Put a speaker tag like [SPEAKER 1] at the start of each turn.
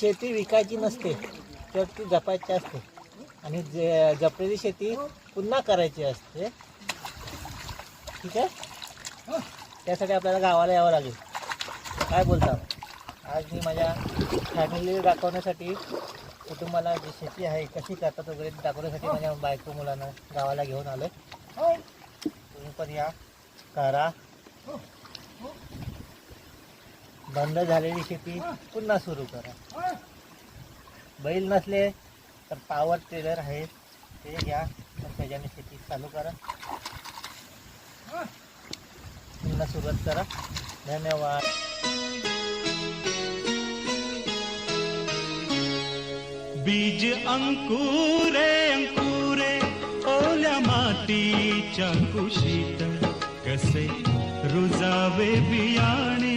[SPEAKER 1] शेती विकायची नसते तर ती जपायची असते. आणि जे जपलेली शेती पुन्हा करायची असते. ठीक आहे? त्यासाठी आपल्याला गावाला यावं लागेल. काय बोलता? आज मी माझ्या फॅमिली दाखवण्यासाठी कुटुंबाला जी शेती आहे कशी करतात वगैरे ते दाखवण्यासाठी माझ्या बायको मुलांना गावाला घेऊन आलो तुम्ही पण या करा. बंद झालेली शेती पुन्हा सुरू करा. बैल नसले तर पावर टेलर आहे ते घ्या तर त्याच्याने शेती चालू करा. पुन्हा सुरुवात करा. धन्यवाद.
[SPEAKER 2] बीज अंकुरे अंकुरे ओल्या मातीच्या कुशीत कसे रुजावे बियाणे.